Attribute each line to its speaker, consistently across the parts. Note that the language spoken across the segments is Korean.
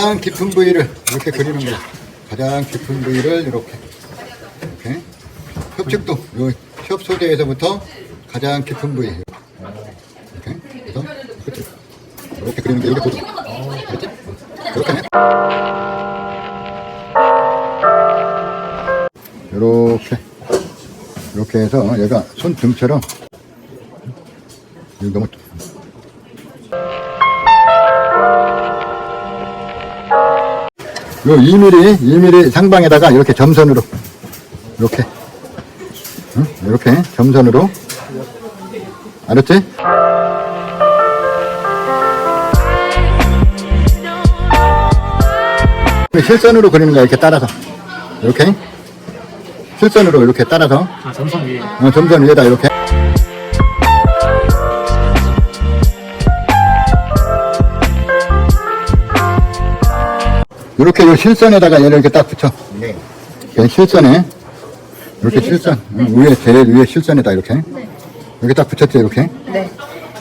Speaker 1: 가장 깊은 부위를 이렇게 그리는 거야. 가장 깊은 부위를 이렇게. 이렇게. 협측도, 요 협소대에서부터 가장 깊은 부위. 이렇게. 그래서 이렇게 그리는 게 이게 보통. 그렇지? 이렇게. 이렇게. 이렇게 해서 얘가 손등처럼 너무 요 2mm, 2mm 상방에다가 이렇게 점선으로. 이렇게. 응? 이렇게 점선으로. 알았지? 실선으로 그리는 거야 이렇게 따라서. 이렇게. 실선으로 이렇게 따라서.
Speaker 2: 아, 점선 위에.
Speaker 1: 어, 점선 위에다 이렇게 이렇게 요 실선에다가 얘를 이렇게 딱 붙여
Speaker 3: 네.
Speaker 1: 이렇게 실선에 이렇게 실선 응, 위에 제일 위에 실선에다 이렇게 이렇게 딱 붙였지 이렇게
Speaker 4: 네.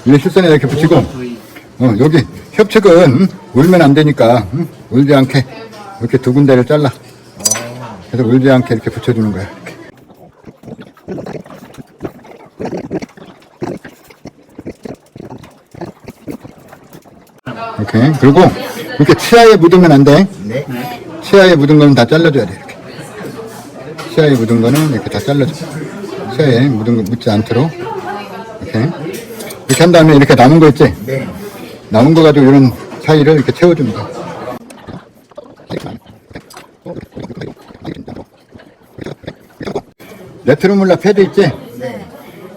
Speaker 1: 위에 실선에다 이렇게 붙이고. 어, 여기 협측은 응? 울면 안 되니까 응? 울지 않게 이렇게 두 군데를 잘라 그래서 울지 않게 이렇게 붙여주는 거야 이렇게. 이렇게 그리고 이렇게 치아에 묻으면 안 돼.
Speaker 3: 네.
Speaker 1: 치아에 묻은 거는 다 잘라줘야 돼 이렇게. 치아에 묻은 거는 이렇게 다 잘라줘. 치아에 묻은 거 묻지 않도록. 이렇게. 이렇게 한 다음에 이렇게 남은 거 있지?
Speaker 3: 네.
Speaker 1: 남은 거 가지고 이런 사이를 이렇게 채워주는 거야 네트로몰라 패드 있지?
Speaker 3: 네.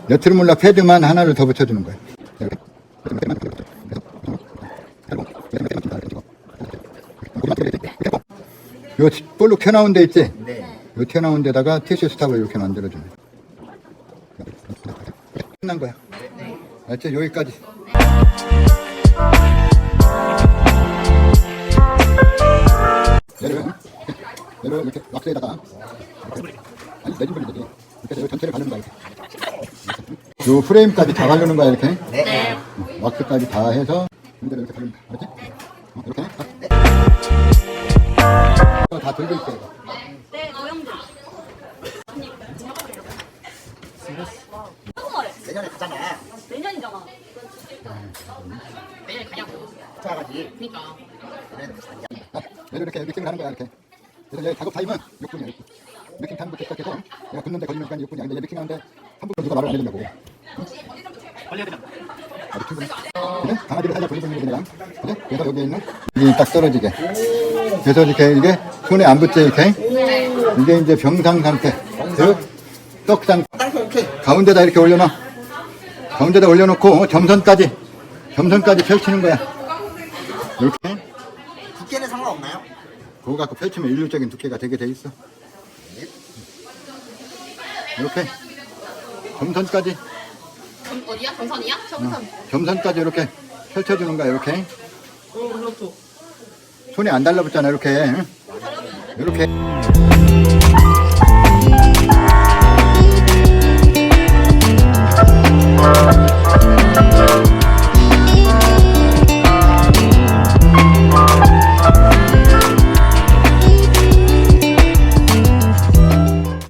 Speaker 1: 네트로몰라 패드만 하나를 더 붙여주는 거야. 요 볼록 튀어나온 데 있지
Speaker 3: 네.
Speaker 1: 요 튀어나온 데다가 티슈 스탑을 이렇게 만들어주는 거야. 끝난 거야. 알지? 여기까지. 얘를, 얘를 이렇게 왁스에다가 아니 내진 버리지. 이렇게 해서 전체를 바르는 거야. 이렇게. 요 프레임까지 다 바르는 거야 이렇게.
Speaker 3: 네.
Speaker 1: 어, 왁스까지 다 해서 다 들고 있어. 이거.
Speaker 3: 내년에 가잖아.
Speaker 4: 내년이잖아.
Speaker 3: 찾아가지.
Speaker 4: 그니까.
Speaker 1: 아, 얘를 이렇게 미팅을 하는 거야 이렇게 그래서 얘 작업 타임은 6분이야 6분 미팅 타임부터 시작해서 얘가 붙는데 걸리니까 6분이야 근데 얘 미팅 하는데 한 분도 누가 말을 안 해준다고
Speaker 2: 해야 되잖아.
Speaker 1: 충분해 그래? 강아지를 살짝 돌리는 게 그냥 그래? 그래서 여기 있는 이게 딱 떨어지게 그래서 이렇게 이게 손에 안 붙지 이렇게 이게 이제 병상 상태 즉떡 상태
Speaker 3: 땅콩 오케이.
Speaker 1: 가운데다 이렇게 올려놔 가운데다 올려놓고 점선까지 점선까지 펼치는 거야 이렇게
Speaker 3: 두께는 상관없나요?
Speaker 1: 그거 갖고 펼치면 일률적인 두께가 되게 돼 있어. 이렇게 점선까지
Speaker 4: 점, 어디야? 점선이야? 점선.
Speaker 1: 점선까지 이렇게 펼쳐주는 거야 이렇게. 손이 안 달라붙잖아 이렇게. 이렇게.